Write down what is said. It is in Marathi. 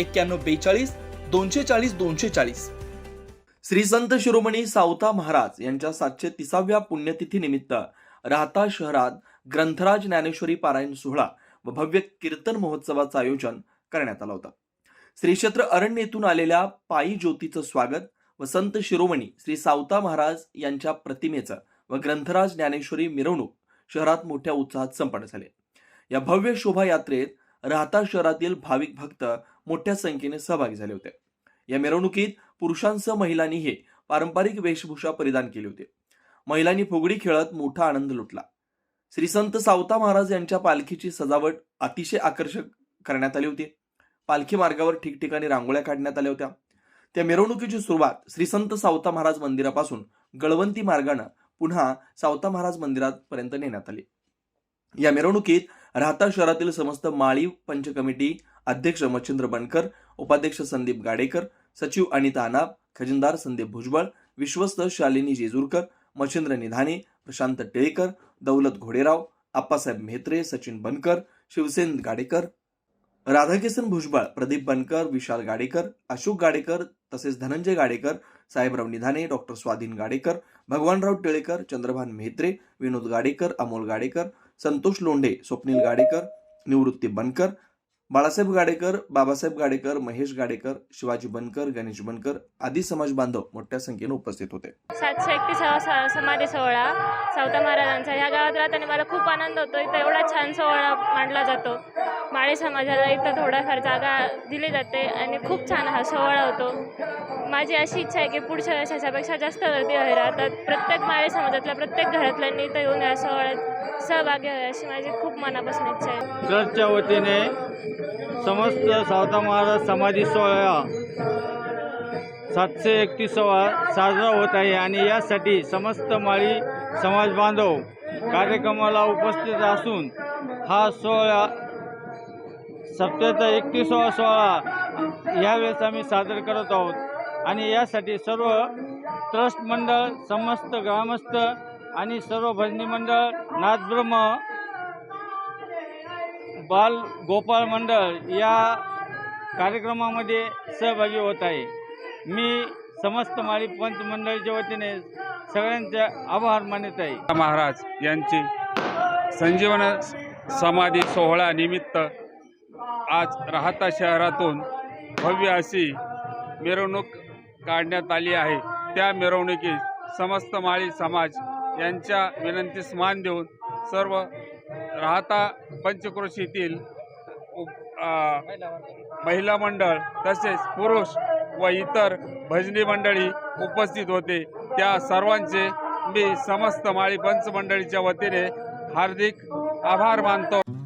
एक्क्याण्णव बेचाळीस दोनशे चाळीस दोनशे चाळीस. श्री संत शिरोमणी सावता महाराज यांच्या सातशे तिसाव्या पुण्यतिथी निमित्त राहता शहरात ग्रंथराज ज्ञानेश्वरी पारायण सोहळा व भव्य कीर्तन महोत्सवाचं आयोजन करण्यात आलं होतं. श्री क्षेत्र अरण्य येथून आलेल्या पायी ज्योतीचं स्वागत व संत शिरोमणी श्री सावता महाराज यांच्या प्रतिमेचं व ग्रंथराज ज्ञानेश्वरी मिरवणूक शहरात मोठ्या उत्साहात संपन्न झाले. या भव्य शोभायात्रेत राहता शहरातील भाविक भक्त मोठ्या संख्येने सहभागी झाले होते. या मिरवणुकीत पुरुषांसह महिलांनीही पारंपरिक वेशभूषा परिधान केली होती. महिलांनी फुगडी खेळत मोठा आनंद लुटला. श्री संत सावता महाराज यांच्या पालखीची सजावट अतिशय आकर्षक करण्यात आली होती. पालखी मार्गावर ठिकठिकाणी रांगोळ्या काढण्यात आल्या होत्या. त्या मिरवणुकीची सुरुवात श्री संत सावता महाराज मंदिरापासून गळवंती मार्गानं पुन्हा सावता महाराज मंदिरापर्यंत नेण्यात आली. या मिरवणुकीत राहता शहरातील समस्त माळी पंच कमिटी अध्यक्ष मच्छिंद्र बनकर उपाध्यक्ष संदीप गाडेकर सचिव अनिता अनाप खजिनदार संदीप भुजबळ विश्वस्त शालिनी जेजूरकर मच्छिंद्र निधाने प्रशांत टिळेकर दौलत घोडेराव आप्पासाहेब म्हेत्रे सचिन बनकर शिवसेन गाडेकर राधाकिसन भुजबळ प्रदीप बनकर विशाल गाडेकर अशोक गाडेकर तसेच धनंजय गाडेकर साहेबराव निधाने डॉक्टर स्वाधीन गाडेकर भगवानराव टिळेकर चंद्रभान म्हेत्रे विनोद गाडेकर अमोल गाडेकर संतोष लोंढे स्वप्नील गाडेकर निवृत्ती बनकर बाळासाहेब गाडेकर बाबासाहेब गाडेकर महेश गाडेकर शिवाजी बनकर गणेश बनकर आदी समाज बांधव मोठ्या संख्येने उपस्थित होते. सातशे एकतीसावा समाधी सोहळा सावता महाराजांचा. ह्या गावात राहताना मला खूप आनंद होतो. इथं एवढा छान सोहळा मांडला जातो. माळी समाजाला इथं थोडाफार जागा दिली जाते आणि खूप छान हा सोहळा होतो. माझी अशी इच्छा आहे की पुढच्या वेळेस ह्याच्यापेक्षा जास्त गर्दी व्हावी राहतात. प्रत्येक माळी समाजातल्या प्रत्येक घरातल्यांनी इथं येऊन या सोहळ्यात सहभागी व्हावे अशी माझी खूप मनापासून इच्छा आहे. ट्रस्टच्या वतीने समस्त सावता महाराज समाधी सोहळा सातशे एकतीसावा साजरा होत आहे आणि यासाठी समस्त माळी समाज बांधव कार्यक्रमाला उपस्थित असून हा सोहळा सत्याचा एकतीसवा सोहळा यावेळेस आम्ही सादर करत आहोत. आणि यासाठी सर्व ट्रस्ट मंडळ समस्त ग्रामस्थ आणि सर्व भजनी मंडळ नाथब्रह्म बाल गोपाळ मंडळ या कार्यक्रमामध्ये सहभागी होत आहे. मी समस्त माळी पंच मंडळीच्या वतीने सगळ्यांचे आभार मानत आहे. महाराज यांची संजीवन समाधी सोहळा निमित्त आज राहता शहरातून भव्य अशी मिरवणूक काढण्यात आली आहे. त्या मिरवणुकीत समस्त माळी समाज यांच्या विनंतीस मान देऊन सर्व राहता पंचक्रोशीतील उप- महिला मंडळ तसेच पुरुष व इतर भजनी मंडळी उपस्थित होते. त्या सर्वांचे मी समस्त माळी पंच मंडळीच्या वतीने हार्दिक आभार मानतो.